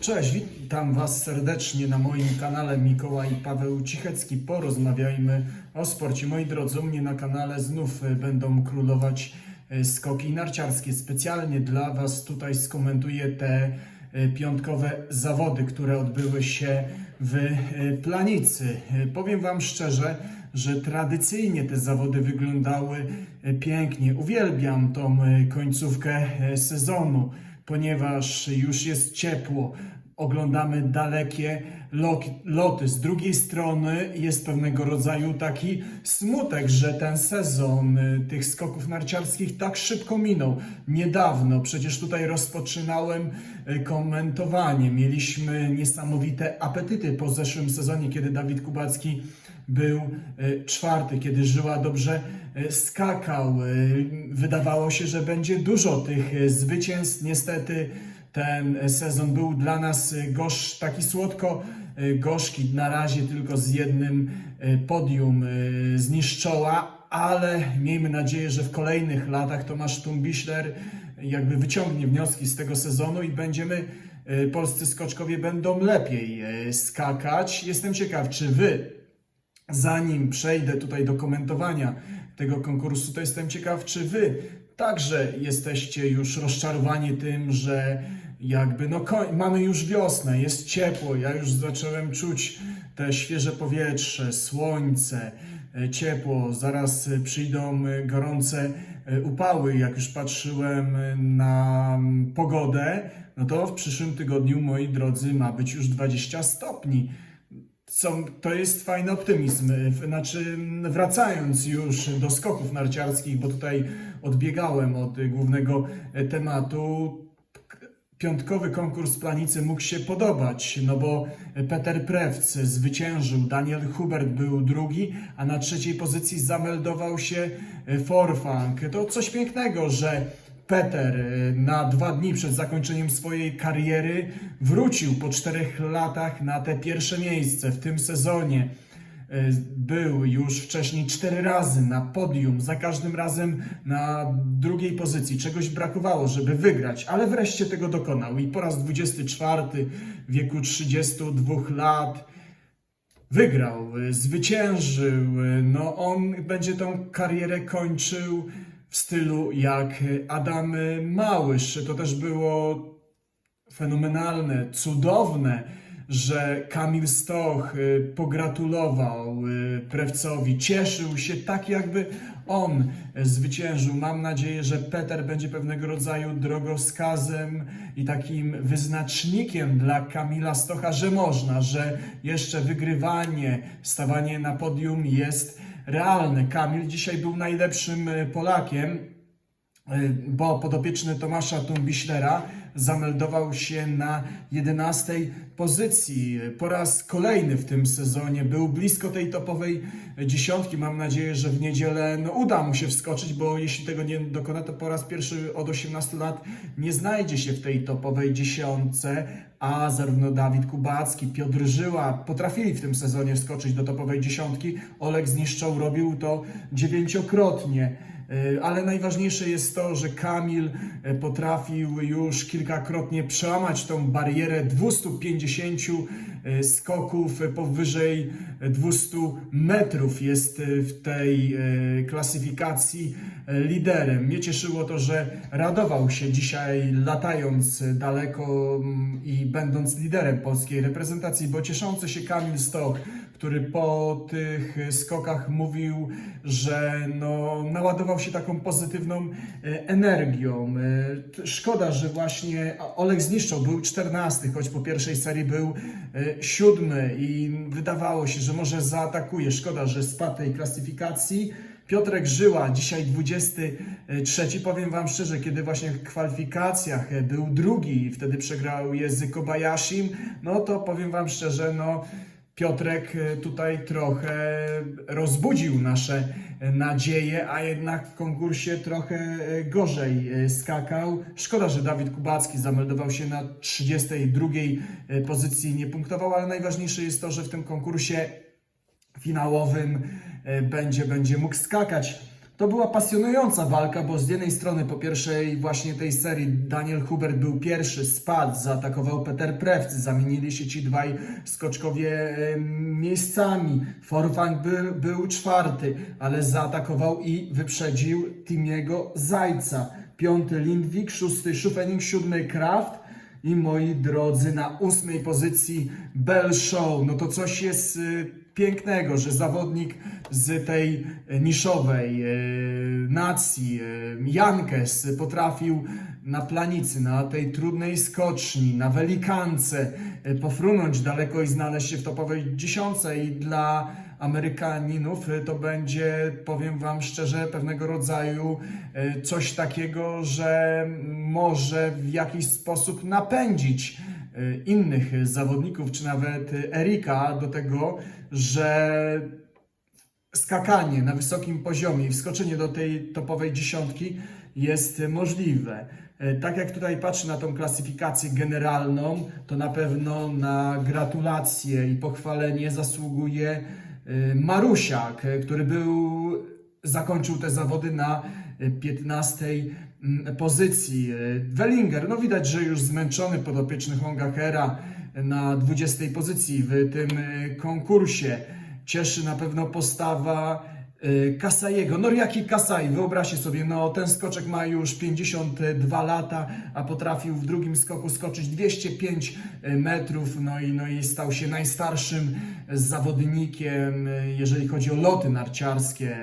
Cześć, witam Was serdecznie na moim kanale Mikołaj Paweł Cichecki. Porozmawiajmy o sporcie. Moi drodzy, u mnie na kanale znów e, będą królować e, skoki narciarskie. Specjalnie dla Was tutaj skomentuję te e, piątkowe zawody, które odbyły się w Planicy. Powiem Wam szczerze, że tradycyjnie te zawody wyglądały pięknie. Uwielbiam tą końcówkę sezonu ponieważ już jest ciepło, oglądamy dalekie lo- loty. Z drugiej strony jest pewnego rodzaju taki smutek, że ten sezon y, tych skoków narciarskich tak szybko minął. Niedawno przecież tutaj rozpoczynałem y, komentowanie. Mieliśmy niesamowite apetyty po zeszłym sezonie, kiedy Dawid Kubacki był y, czwarty, kiedy Żyła dobrze skakał. Wydawało się, że będzie dużo tych zwycięstw. Niestety ten sezon był dla nas y, gorsz, taki słodko y, gorzki. Na razie tylko z jednym y, podium zniszczoła, ale miejmy nadzieję, że w kolejnych latach Tomasz Tumbiśler jakby wyciągnie wnioski z tego sezonu i będziemy polscy skoczkowie będą lepiej skakać. Jestem ciekaw, czy wy zanim przejdę tutaj do komentowania tego konkursu, to jestem ciekaw, czy wy także jesteście już rozczarowani tym, że jakby no mamy już wiosnę, jest ciepło, ja już zacząłem czuć te świeże powietrze, słońce, e, ciepło, zaraz e, przyjdą e, gorące upały, jak już patrzyłem na mm, pogodę, no to w przyszłym tygodniu, moi drodzy, ma być już 20 stopni są, to jest fajny optymizm. Znaczy, wracając już do skoków narciarskich, bo tutaj odbiegałem od głównego e, tematu, piątkowy konkurs planicy mógł się podobać, no bo Peter Prewc zwyciężył, Daniel Hubert był drugi, a na trzeciej pozycji zameldował się e, Forfang. To coś pięknego, że Peter e, na dwa dni przed zakończeniem swojej kariery wrócił po czterech latach na te pierwsze miejsce w tym sezonie. E, Był już wcześniej cztery razy na podium, za każdym razem na drugiej pozycji. Czegoś brakowało, żeby wygrać, ale wreszcie tego dokonał i po raz 24 w wieku 32 lat wygrał, y, zwyciężył. y, No on będzie tą karierę kończył w stylu jak Adam Małysz. To też było fenomenalne, cudowne, że Kamil Stoch y, pogratulował y, Prewcowi, cieszył się tak jakby on zwyciężył. Mam nadzieję, że Peter będzie pewnego rodzaju drogowskazem i takim wyznacznikiem dla Kamila Stocha, że można, że jeszcze wygrywanie, stawanie na podium jest realne. Kamil dzisiaj był najlepszym y, Polakiem bo podopieczny Tomasza Tumbiślera zameldował się na 11 pozycji. Po raz kolejny w tym sezonie był blisko tej topowej dziesiątki. Mam nadzieję, że w niedzielę no, uda mu się wskoczyć, bo jeśli tego nie dokona, to po raz pierwszy od 18 lat nie znajdzie się w tej topowej dziesiątce, a zarówno Dawid Kubacki, Piotr Żyła potrafili w tym sezonie wskoczyć do topowej dziesiątki. Oleg Zniszczał robił to dziewięciokrotnie. Y, Ale najważniejsze jest to, że Kamil y, potrafił już kilkakrotnie przełamać tą barierę 250 y, skoków y, powyżej 200 metrów. Jest y, w tej y, klasyfikacji liderem. Mnie cieszyło to, że radował się dzisiaj latając daleko mm, i będąc liderem polskiej reprezentacji, bo cieszący się Kamil Stoch który po tych skokach mówił, że no, naładował się taką pozytywną e, energią. E, Szkoda, że właśnie Olek zniszczał, był 14, choć po pierwszej serii był e, siódmy i wydawało się, że może zaatakuje. Szkoda, że spadł tej klasyfikacji. Piotrek Żyła, dzisiaj 23. Powiem Wam szczerze, kiedy właśnie w kwalifikacjach był drugi wtedy przegrał je Kobayashim, no to powiem Wam szczerze, no Piotrek e, tutaj trochę rozbudził nasze e, nadzieje, a jednak w konkursie trochę e, gorzej skakał. Szkoda, że Dawid Kubacki zameldował się na 32 e, pozycji i nie punktował, ale najważniejsze jest to, że w tym konkursie finałowym będzie, będzie mógł skakać To była pasjonująca walka, bo z jednej strony po pierwszej właśnie tej serii Daniel Hubert był pierwszy, spadł, zaatakował Peter Prewc, zamienili się ci dwaj skoczkowie miejscami. Forfang był, był czwarty, ale zaatakował i wyprzedził Timiego Zajca. Piąty Lindwik, szósty Schufening, siódmy Kraft. I moi drodzy, na ósmej pozycji Bell Show. No to coś jest y, pięknego, że zawodnik z tej y, niszowej y, nacji, y, Jankes, potrafił na planicy, na tej trudnej skoczni, na welikance pofrunąć daleko i znaleźć się w topowej dziesiątce. I dla Amerykaninów to będzie, powiem Wam szczerze, pewnego rodzaju coś takiego, że może w jakiś sposób napędzić innych zawodników, czy nawet y, Erika do tego, że skakanie na wysokim poziomie i wskoczenie do tej topowej dziesiątki jest możliwe. E, Tak jak tutaj patrzę na tą klasyfikację generalną, to na pewno na gratulacje i pochwalenie zasługuje e, Marusiak, który był, zakończył te zawody na 15 mm, pozycji. E, Wellinger, no widać, że już zmęczony podopieczny Hongakera na 20 pozycji w tym e, konkursie. Cieszy na pewno postawa y, Kasajego. No jaki Kasaj? Wyobraźcie sobie, no ten skoczek ma już 52 lata, a potrafił w drugim skoku skoczyć 205 metrów, no i, no i stał się najstarszym zawodnikiem, jeżeli chodzi o loty narciarskie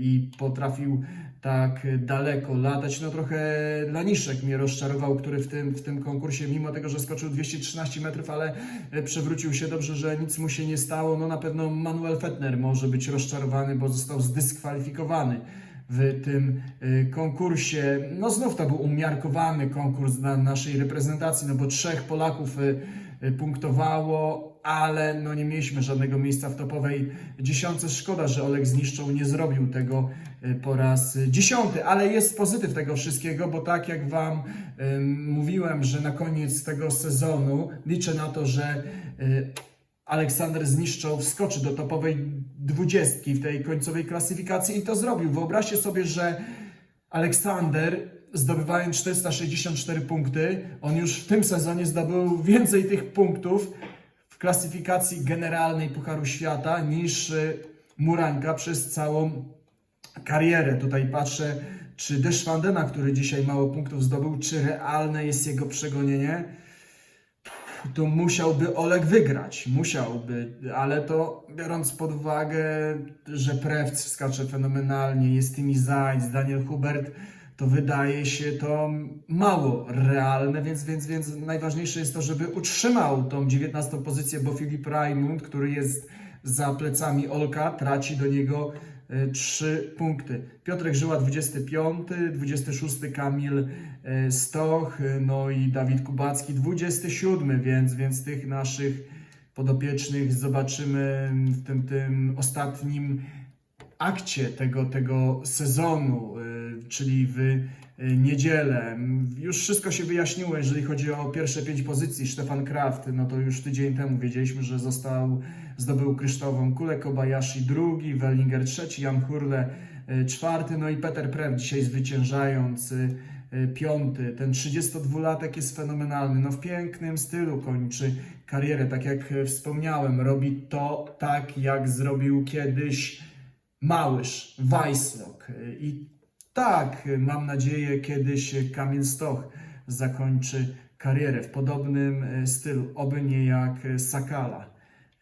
i potrafił tak daleko latać. No trochę Laniszek mnie rozczarował, który w tym, w tym konkursie, mimo tego, że skoczył 213 metrów, ale e, przewrócił się dobrze, że nic mu się nie stało. No na pewno Manuel Fettner może być rozczarowany, bo został zdyskwalifikowany w tym e, konkursie. No znów to był umiarkowany konkurs dla naszej reprezentacji, no bo trzech Polaków e, punktowało, ale no nie mieliśmy żadnego miejsca w topowej dziesiątce. Szkoda, że Olek Zniszczą nie zrobił tego po raz dziesiąty, ale jest pozytyw tego wszystkiego, bo tak jak Wam em, mówiłem, że na koniec tego sezonu liczę na to, że e, Aleksander Zniszczą wskoczy do topowej dwudziestki w tej końcowej klasyfikacji i to zrobił. Wyobraźcie sobie, że Aleksander zdobywając 464 punkty, on już w tym sezonie zdobył więcej tych punktów w klasyfikacji generalnej Pucharu Świata niż y, Muranka przez całą karierę. Tutaj patrzę, czy Deszwandena, który dzisiaj mało punktów zdobył, czy realne jest jego przegonienie. To musiałby Oleg wygrać, musiałby, ale to biorąc pod uwagę, że Prewc skacze fenomenalnie, jest Timi Zajc, Daniel Hubert, to wydaje się to mało realne, więc, więc, więc najważniejsze jest to, żeby utrzymał tą 19 pozycję, bo Filip Raimund, który jest za plecami Olka, traci do niego 3 punkty. Piotrek Żyła 25, 26 Kamil e, Stoch, e, no i Dawid Kubacki 27, więc, więc tych naszych podopiecznych zobaczymy w tym, tym ostatnim akcie tego, tego sezonu, czyli w y, niedzielę. Już wszystko się wyjaśniło, jeżeli chodzi o pierwsze pięć pozycji. Stefan Kraft, no to już tydzień temu wiedzieliśmy, że został, zdobył kryształową kulę, Kobayashi drugi, Wellinger trzeci, Jan Hurle y, czwarty, no i Peter Prew dzisiaj zwyciężając y, y, piąty. Ten 32-latek jest fenomenalny, no w pięknym stylu kończy karierę, tak jak y, wspomniałem, robi to tak, jak zrobił kiedyś Małysz, Weisslock i tak, mam nadzieję, kiedyś Kamil Stoch zakończy karierę w podobnym e, stylu, oby nie jak e, Sakala.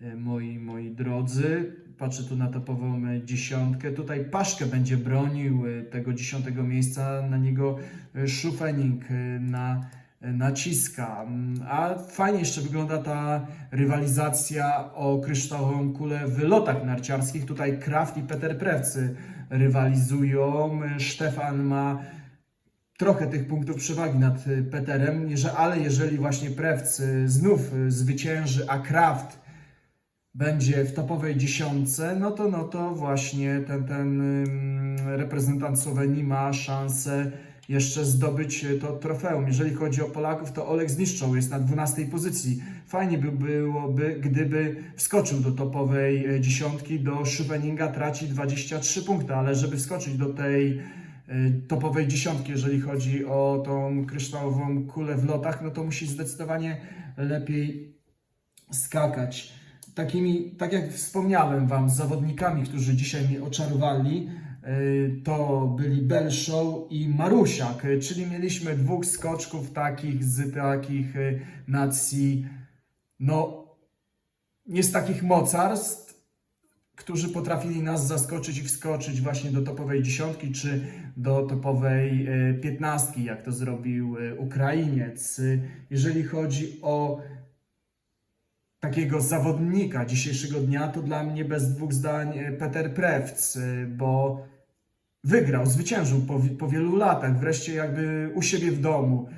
E, Moi, moi drodzy, patrzę tu na topową dziesiątkę. Tutaj Paszkę będzie bronił tego dziesiątego miejsca, na niego Schufening e, na, naciska. Mm, A fajnie jeszcze wygląda ta rywalizacja o kryształową kulę w lotach narciarskich. Tutaj Kraft i Peter Prewcy rywalizują. Stefan ma trochę tych punktów przewagi nad Peterem, ale jeżeli właśnie Prewc y, znów y, zwycięży, a Kraft będzie w topowej dziesiątce, no to, no to właśnie ten, ten reprezentant Słowenii ma szansę jeszcze zdobyć e, to trofeum. Jeżeli chodzi o Polaków, to Oleg Zniszczą jest na 12 pozycji. Fajnie by byłoby, gdyby wskoczył do topowej e, dziesiątki, do Szybeninga traci 23 punkty, ale żeby wskoczyć do tej e, topowej dziesiątki, jeżeli chodzi o tą kryształową kulę w lotach, no to musi zdecydowanie lepiej skakać. Takimi, tak jak wspomniałem Wam, zawodnikami, którzy dzisiaj mnie oczarowali, to byli Belshow i Marusiak, y, czyli mieliśmy dwóch skoczków takich z takich y, nacji, no nie z takich mocarstw, którzy potrafili nas zaskoczyć i wskoczyć właśnie do topowej dziesiątki czy do topowej y, piętnastki, jak to zrobił y, Ukrainiec. Y, Jeżeli chodzi o takiego zawodnika dzisiejszego dnia, to dla mnie bez dwóch zdań e, Peter Prewc, e, bo wygrał, zwyciężył po, po wielu latach, wreszcie jakby u siebie w domu.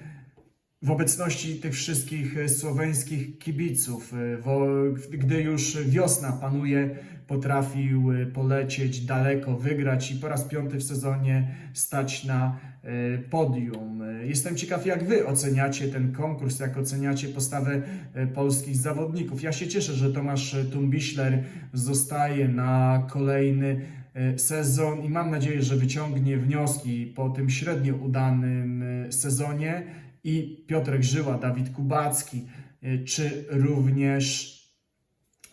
W obecności tych wszystkich e, słoweńskich kibiców, e, gdy już wiosna panuje, potrafił e, polecieć daleko, wygrać i po raz piąty w sezonie stać na podium. Jestem ciekaw, jak Wy oceniacie ten konkurs, jak oceniacie postawę polskich zawodników. Ja się cieszę, że Tomasz Tumbiśler zostaje na kolejny sezon i mam nadzieję, że wyciągnie wnioski po tym średnio udanym sezonie i Piotrek Żyła, Dawid Kubacki, e, czy również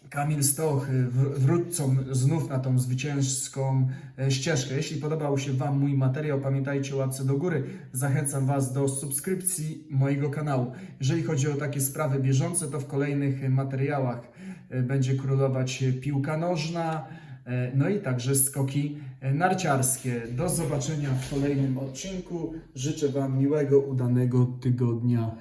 Kamil Stoch y, wr- wrócą znów na tą zwycięską e, ścieżkę. Jeśli podobał się Wam mój materiał, pamiętajcie o łapce do góry. Zachęcam Was do subskrypcji mojego kanału. Jeżeli chodzi o takie sprawy bieżące, to w kolejnych materiałach będzie królować piłka nożna, no i także skoki narciarskie. Do zobaczenia w kolejnym odcinku. Życzę Wam miłego, udanego tygodnia.